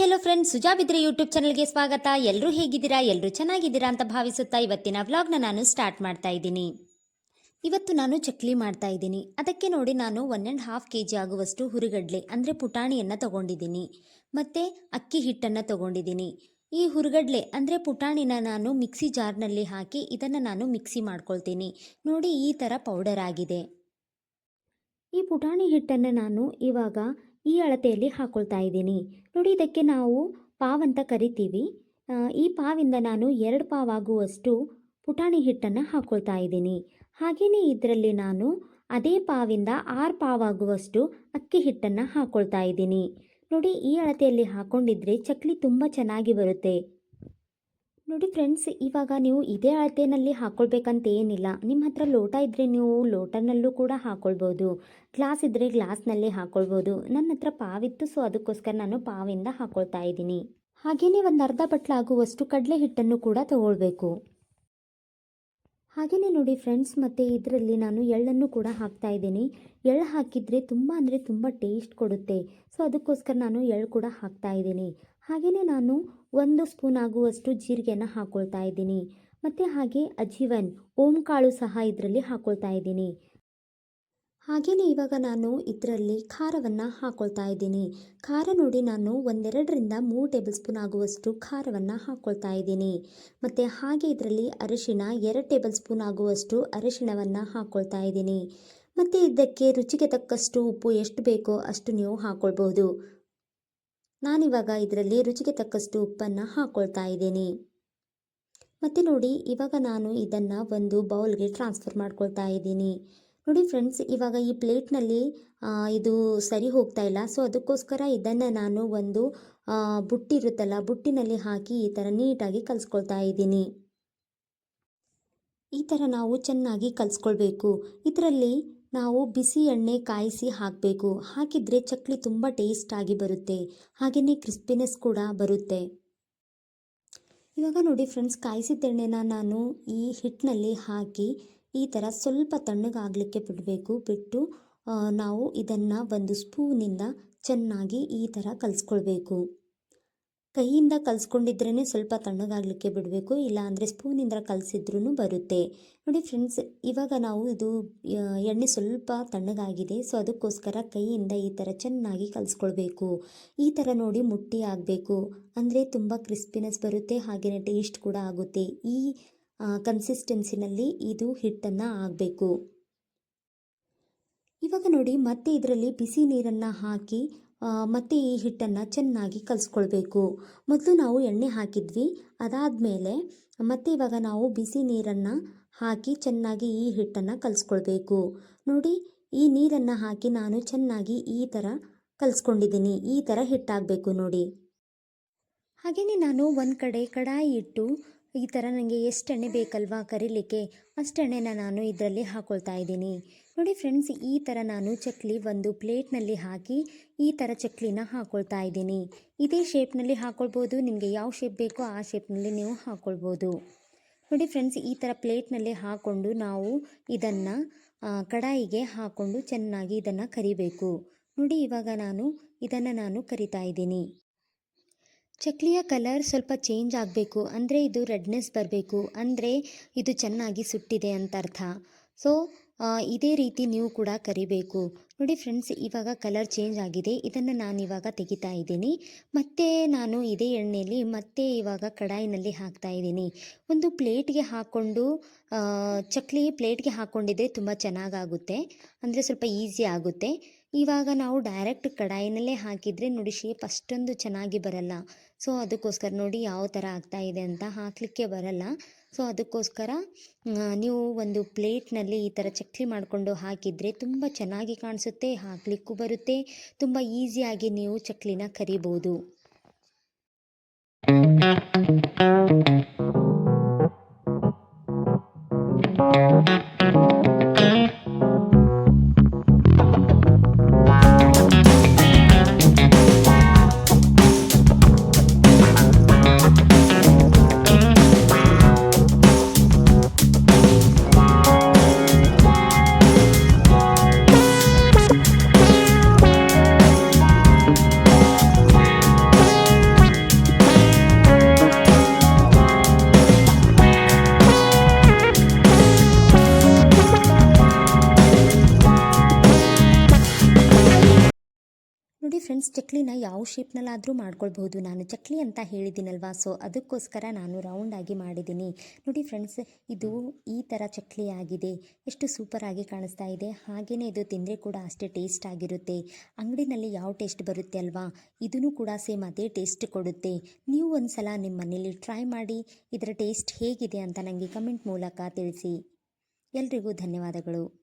Hello friends Suja ಬಿದ್ರೆ YouTube ಚಾನಲ್ಗೆ ಸ್ವಾಗತ. ಎಲ್ಲರೂ ಹೇಗಿದ್ದೀರಾ? ಎಲ್ಲರೂ ಚೆನ್ನಾಗಿದ್ದೀರಾ ಅಂತ ಭಾವಿಸುತ್ತಾ ಇವತ್ತಿನ ವ್ಲಾಗ್ನ ನಾನು ಸ್ಟಾರ್ಟ್ ಮಾಡ್ತಾ ಇದ್ದೀನಿ. ಇವತ್ತು ನಾನು ಚಕ್ಲಿ ಮಾಡ್ತಾ ಇದ್ದೀನಿ. ಅದಕ್ಕೆ ನೋಡಿ ನಾನು one and half K G ಆಗುವಷ್ಟು ಹುರಿಗಡ್ಲೆ, ಅಂದರೆ ಪುಟಾಣಿಯನ್ನು ತಗೊಂಡಿದ್ದೀನಿ. ಮತ್ತು ಅಕ್ಕಿ ಹಿಟ್ಟನ್ನು ತಗೊಂಡಿದ್ದೀನಿ. ಈ ಹುರಿಗಡ್ಲೆ, ಅಂದರೆ ಪುಟಾಣಿನ ನಾನು ಮಿಕ್ಸಿ ಜಾರ್ನಲ್ಲಿ ಹಾಕಿ ಇದನ್ನು ನಾನು ಮಿಕ್ಸಿ ಮಾಡ್ಕೊಳ್ತೀನಿ. ನೋಡಿ ಈ ಥರ ಪೌಡರ್ ಆಗಿದೆ. ಈ ಪುಟಾಣಿ ಹಿಟ್ಟನ್ನು ನಾನು ಇವಾಗ ಈ ಅಳತೆಯಲ್ಲಿ ಹಾಕೊಳ್ತಾ ಇದ್ದೀನಿ. ನೋಡಿ, ಇದಕ್ಕೆ ನಾವು ಪಾವ್ ಅಂತ ಕರಿತೀವಿ. ಈ ಪಾವಿಂದ ನಾನು ಎರಡು ಪಾವ್ ಆಗುವಷ್ಟು ಪುಟಾಣಿ ಹಿಟ್ಟನ್ನು ಹಾಕ್ಕೊಳ್ತಾ ಇದ್ದೀನಿ. ಹಾಗೆಯೇ ಇದರಲ್ಲಿ ನಾನು ಅದೇ ಪಾವಿಂದ ಆರು ಪಾವ್ ಆಗುವಷ್ಟು ಅಕ್ಕಿ ಹಿಟ್ಟನ್ನು ಹಾಕ್ಕೊಳ್ತಾ ಇದ್ದೀನಿ. ನೋಡಿ, ಈ ಅಳತೆಯಲ್ಲಿ ಹಾಕ್ಕೊಂಡಿದ್ರೆ ಚಕ್ಲಿ ತುಂಬ ಚೆನ್ನಾಗಿ ಬರುತ್ತೆ. ನೋಡಿ ಫ್ರೆಂಡ್ಸ್ ಇವಾಗ ನೀವು ಇದೇ ಅಳತೆಯಲ್ಲಿ ಹಾಕ್ಕೊಳ್ಬೇಕಂತ ಏನಿಲ್ಲ. ನಿಮ್ಮ ಹತ್ರ ಲೋಟ ಇದ್ದರೆ ನೀವು ಲೋಟನಲ್ಲೂ ಕೂಡ ಹಾಕ್ಕೊಳ್ಬೋದು ಗ್ಲಾಸ್ ಇದ್ದರೆ ಗ್ಲಾಸ್ನಲ್ಲಿ ಹಾಕ್ಕೊಳ್ಬೋದು ನನ್ನ ಹತ್ರ ಪಾವಿತ್ತು ಸೊ ಅದಕ್ಕೋಸ್ಕರ ನಾನು ಪಾವಿಂದ ಹಾಕ್ಕೊಳ್ತಾ ಇದ್ದೀನಿ. ಹಾಗೆಯೇ ಒಂದು ಅರ್ಧ ಬಟ್ಲಾಗುವಷ್ಟು ಕಡಲೆ ಹಿಟ್ಟನ್ನು ಕೂಡ ತಗೊಳ್ಬೇಕು. ಹಾಗೆಯೇ ನೋಡಿ ಫ್ರೆಂಡ್ಸ್ ಮತ್ತು ಇದರಲ್ಲಿ ನಾನು ಎಳ್ಳನ್ನು ಕೂಡ ಹಾಕ್ತಾ ಇದ್ದೀನಿ. ಎಳ್ಳು ಹಾಕಿದರೆ ತುಂಬ ಅಂದರೆ ತುಂಬ ಟೇಸ್ಟ್ ಕೊಡುತ್ತೆ. ಸೊ ಅದಕ್ಕೋಸ್ಕರ ನಾನು ಎಳ್ಳು ಕೂಡ ಹಾಕ್ತಾ ಇದ್ದೀನಿ. ಹಾಗೆಯೇ ನಾನು ಒಂದು ಸ್ಪೂನ್ ಆಗುವಷ್ಟು ಜೀರಿಗೆನ ಹಾಕ್ಕೊಳ್ತಾ ಇದ್ದೀನಿ. ಮತ್ತು ಹಾಗೆ ಅಜೀವನ್ ಓಂ ಕಾಳು ಸಹ ಇದರಲ್ಲಿ ಹಾಕ್ಕೊಳ್ತಾ ಇದ್ದೀನಿ. ಹಾಗೆಯೇ ಇವಾಗ ನಾನು ಇದರಲ್ಲಿ ಖಾರವನ್ನು ಹಾಕ್ಕೊಳ್ತಾ ಇದ್ದೀನಿ. ಖಾರ ನೋಡಿ ನಾನು ಒಂದೆರಡರಿಂದ ಮೂರು ಟೇಬಲ್ ಸ್ಪೂನ್ ಆಗುವಷ್ಟು ಖಾರವನ್ನು ಹಾಕ್ಕೊಳ್ತಾ ಇದ್ದೀನಿ. ಮತ್ತು ಹಾಗೆ ಇದರಲ್ಲಿ ಅರಿಶಿಣ ಎರಡು ಟೇಬಲ್ ಸ್ಪೂನ್ ಆಗುವಷ್ಟು ಅರಿಶಿಣವನ್ನು ಹಾಕ್ಕೊಳ್ತಾ ಇದ್ದೀನಿ. ಮತ್ತು ಇದಕ್ಕೆ ರುಚಿಗೆ ತಕ್ಕಷ್ಟು ಉಪ್ಪು ಎಷ್ಟು ಬೇಕೋ ಅಷ್ಟು ನೀವು ಹಾಕ್ಕೊಳ್ಬೋದು ನಾನಿವಾಗ ಇದರಲ್ಲಿ ರುಚಿಗೆ ತಕ್ಕಷ್ಟು ಉಪ್ಪನ್ನು ಹಾಕ್ಕೊಳ್ತಾ ಇದ್ದೀನಿ. ಮತ್ತು ನೋಡಿ, ಇವಾಗ ನಾನು ಇದನ್ನು ಒಂದು ಬೌಲ್ಗೆ ಟ್ರಾನ್ಸ್ಫರ್ ಮಾಡ್ಕೊಳ್ತಾ ಇದ್ದೀನಿ. ನೋಡಿ ಫ್ರೆಂಡ್ಸ್, ಇವಾಗ ಈ ಪ್ಲೇಟ್ನಲ್ಲಿ ಇದು ಸರಿ ಹೋಗ್ತಾ ಇಲ್ಲ. ಸೊ, ಅದಕ್ಕೋಸ್ಕರ ಇದನ್ನು ನಾನು ಒಂದು ಬುಟ್ಟಿ ಇರುತ್ತಲ್ಲ ಬುಟ್ಟಿನಲ್ಲಿ ಹಾಕಿ ಈ ಥರ ನೀಟಾಗಿ ಕಲಿಸ್ಕೊಳ್ತಾ ಇದ್ದೀನಿ. ಈ ಥರ ನಾವು ಚೆನ್ನಾಗಿ ಕಲಿಸ್ಕೊಳ್ಬೇಕು. ಇದರಲ್ಲಿ ನಾವು ಬಿಸಿ ಎಣ್ಣೆ ಕಾಯಿಸಿ ಹಾಕಬೇಕು. ಹಾಕಿದರೆ ಚಕ್ಲಿ ತುಂಬ ಟೇಸ್ಟಾಗಿ ಬರುತ್ತೆ. ಹಾಗೆಯೇ ಕ್ರಿಸ್ಪಿನೆಸ್ ಕೂಡ ಬರುತ್ತೆ. ಇವಾಗ ನೋಡಿ ಫ್ರೆಂಡ್ಸ್, ಕಾಯಿಸಿದ ಎಣ್ಣೆನ ನಾನು ಈ ಹಿಟ್ಟಿನಲ್ಲಿ ಹಾಕಿ ಈ ಥರ ಸ್ವಲ್ಪ ತಣ್ಣಗಾಗಲಿಕ್ಕೆ ಬಿಡಬೇಕು. ಬಿಟ್ಟು ನಾವು ಇದನ್ನು ಒಂದು ಸ್ಪೂನಿಂದ ಚೆನ್ನಾಗಿ ಈ ಥರ ಕಲಿಸ್ಕೊಳ್ಬೇಕು. ಕೈಯಿಂದ ಕಲಿಸ್ಕೊಂಡಿದ್ರೇ ಸ್ವಲ್ಪ ತಣ್ಣಗಾಗಲಿಕ್ಕೆ ಬಿಡಬೇಕು. ಇಲ್ಲ ಅಂದರೆ ಸ್ಪೂನಿಂದ ಕಲಿಸಿದ್ರೂ ಬರುತ್ತೆ. ನೋಡಿ ಫ್ರೆಂಡ್ಸ್, ಇವಾಗ ನಾವು ಇದು ಎಣ್ಣೆ ಸ್ವಲ್ಪ ತಣ್ಣಗಾಗಿದೆ. ಸೊ, ಅದಕ್ಕೋಸ್ಕರ ಕೈಯಿಂದ ಈ ಥರ ಚೆನ್ನಾಗಿ ಕಲಿಸ್ಕೊಳ್ಬೇಕು. ಈ ಥರ ನೋಡಿ ಮುಟ್ಟಿ ಆಗಬೇಕು. ಅಂದರೆ ತುಂಬ ಕ್ರಿಸ್ಪಿನೆಸ್ ಬರುತ್ತೆ ಹಾಗೆಯೇ ಟೇಸ್ಟ್ ಕೂಡ ಆಗುತ್ತೆ. ಈ ಕನ್ಸಿಸ್ಟೆನ್ಸಿನಲ್ಲಿ ಇದು ಹಿಟ್ಟನ್ನು ಆಗಬೇಕು. ಇವಾಗ ನೋಡಿ, ಮತ್ತೆ ಇದರಲ್ಲಿ ಬಿಸಿ ನೀರನ್ನು ಹಾಕಿ ಮತ್ತೆ ಈ ಹಿಟ್ಟನ್ನು ಚೆನ್ನಾಗಿ ಕಲಿಸ್ಕೊಳ್ಬೇಕು. ಮೊದಲು ನಾವು ಎಣ್ಣೆ ಹಾಕಿದ್ವಿ, ಅದಾದಮೇಲೆ ಮತ್ತೆ ಇವಾಗ ನಾವು ಬಿಸಿ ನೀರನ್ನು ಹಾಕಿ ಚೆನ್ನಾಗಿ ಈ ಹಿಟ್ಟನ್ನು ಕಲಿಸ್ಕೊಳ್ಬೇಕು. ನೋಡಿ, ಈ ನೀರನ್ನು ಹಾಕಿ ನಾನು ಚೆನ್ನಾಗಿ ಈ ಥರ ಕಲಿಸ್ಕೊಂಡಿದ್ದೀನಿ, ಈ ಥರ ಹಿಟ್ಟಾಗಬೇಕು ನೋಡಿ. ಹಾಗೆಯೇ ನಾನು ಒಂದು ಕಡೆ ಕಡಾಯಿ ಇಟ್ಟು ಈ ಥರ ನನಗೆ ಎಷ್ಟು ಎಣ್ಣೆ ಬೇಕಲ್ವಾ ಕರಿಲಿಕ್ಕೆ? ಅಷ್ಟು ಎಣ್ಣೆನ ನಾನು ಇದರಲ್ಲಿ ಹಾಕ್ಕೊಳ್ತಾ ಇದ್ದೀನಿ. ನೋಡಿ ಫ್ರೆಂಡ್ಸ್, ಈ ಥರ ನಾನು ಚಕ್ಲಿ ಒಂದು ಪ್ಲೇಟ್ನಲ್ಲಿ ಹಾಕಿ ಈ ಥರ ಚಕ್ಲಿನ ಹಾಕ್ಕೊಳ್ತಾ ಇದ್ದೀನಿ. ಇದೇ ಶೇಪ್ನಲ್ಲಿ ಹಾಕ್ಕೊಳ್ಬೋದು ನಿಮಗೆ ಯಾವ ಶೇಪ್ ಬೇಕೋ ಆ ಶೇಪ್ನಲ್ಲಿ ನೀವು ಹಾಕ್ಕೊಳ್ಬೋದು ನೋಡಿ ಫ್ರೆಂಡ್ಸ್, ಈ ಥರ ಪ್ಲೇಟ್ನಲ್ಲಿ ಹಾಕ್ಕೊಂಡು ನಾವು ಇದನ್ನು ಕಡಾಯಿಗೆ ಹಾಕ್ಕೊಂಡು ಚೆನ್ನಾಗಿ ಇದನ್ನು ಕರಿಬೇಕು. ನೋಡಿ, ಇವಾಗ ನಾನು ಇದನ್ನು ನಾನು ಕರಿತಾ ಇದ್ದೀನಿ. ಚಕ್ಲಿಯ ಕಲರ್ ಸ್ವಲ್ಪ ಚೇಂಜ್ ಆಗಬೇಕು. ಅಂದರೆ ಇದು ರೆಡ್ನೆಸ್ ಬರಬೇಕು. ಅಂದರೆ ಇದು ಚೆನ್ನಾಗಿ ಸುಟ್ಟಿದೆ ಅಂತ ಅರ್ಥ. ಸೊ ಇದೇ ರೀತಿ ನೀವು ಕೂಡ ಕರಿಬೇಕು. ನೋಡಿ ಫ್ರೆಂಡ್ಸ್ ಇವಾಗ ಕಲರ್ ಚೇಂಜ್ ಆಗಿದೆ. ಇದನ್ನು ನಾನು ಇವಾಗ ತೆಗಿತಾ ಇದ್ದೀನಿ. ಮತ್ತೆ ನಾನು ಇದೇ ಎಣ್ಣೆಯಲ್ಲಿ ಮತ್ತೆ ಇವಾಗ ಕಡಾಯಿನಲ್ಲಿ ಹಾಕ್ತಾ ಇದ್ದೀನಿ. ಒಂದು ಪ್ಲೇಟ್ಗೆ ಹಾಕ್ಕೊಂಡು ಚಕ್ಲಿ ಪ್ಲೇಟ್ಗೆ ಹಾಕ್ಕೊಂಡಿದ್ರೆ ತುಂಬ ಚೆನ್ನಾಗಾಗುತ್ತೆ. ಅಂದರೆ ಸ್ವಲ್ಪ ಈಸಿ ಆಗುತ್ತೆ. ಇವಾಗ ನಾವು ಡೈರೆಕ್ಟ್ ಕಡಾಯಿನಲ್ಲೇ ಹಾಕಿದರೆ ನೋಡಿ ಶೇಪ್ ಅಷ್ಟೊಂದು ಚೆನ್ನಾಗಿ ಬರಲ್ಲ. ಸೊ ಅದಕ್ಕೋಸ್ಕರ ನೋಡಿ ಯಾವ ಥರ ಆಗ್ತಾ ಇದೆ ಅಂತ ಹಾಕಲಿಕ್ಕೆ ಬರಲ್ಲ. ಸೊ ಅದಕ್ಕೋಸ್ಕರ ನೀವು ಒಂದು ಪ್ಲೇಟ್ನಲ್ಲಿ ಈ ಥರ ಚಕ್ಲಿ ಮಾಡಿಕೊಂಡು ಹಾಕಿದರೆ ತುಂಬ ಚೆನ್ನಾಗಿ ಕಾಣಿಸುತ್ತೆ, ಹಾಕಲಿಕ್ಕೂ ಬರುತ್ತೆ. ತುಂಬ ಈಸಿಯಾಗಿ ನೀವು ಚಕ್ಲಿನ ಕರಿಬೋದು. ಫ್ರೆಂಡ್ಸ್ ಚಕ್ಲಿನ ಯಾವ ಶೇಪ್ನಲ್ಲಾದರೂ ಮಾಡ್ಕೊಳ್ಬಹುದು. ನಾನು ಚಕ್ಲಿ ಅಂತ ಹೇಳಿದ್ದೀನಲ್ವಾ ಸೊ ಅದಕ್ಕೋಸ್ಕರ ನಾನು ರೌಂಡಾಗಿ ಮಾಡಿದ್ದೀನಿ. ನೋಡಿ ಫ್ರೆಂಡ್ಸ್ ಇದು ಈ ಥರ ಚಕ್ಲಿ ಆಗಿದೆ. ಎಷ್ಟು ಸೂಪರಾಗಿ ಕಾಣಿಸ್ತಾ ಇದೆ. ಹಾಗೆಯೇ ಇದು ತಿಂದರೆ ಕೂಡ ಅಷ್ಟೇ ಟೇಸ್ಟ್ ಆಗಿರುತ್ತೆ. ಅಂಗಡಿನಲ್ಲಿ ಯಾವ ಟೇಸ್ಟ್ ಬರುತ್ತೆ ಅಲ್ವಾ ಇದೂ ಕೂಡ ಸೇಮ್ ಅದೇ ಟೇಸ್ಟ್ ಕೊಡುತ್ತೆ. ನೀವು ಒಂದು ಸಲ ನಿಮ್ಮ ಮನೇಲಿ ಟ್ರೈ ಮಾಡಿ, ಇದರ ಟೇಸ್ಟ್ ಹೇಗಿದೆ ಅಂತ ನನಗೆ ಕಮೆಂಟ್ ಮೂಲಕ ತಿಳಿಸಿ. ಎಲ್ರಿಗೂ ಧನ್ಯವಾದಗಳು.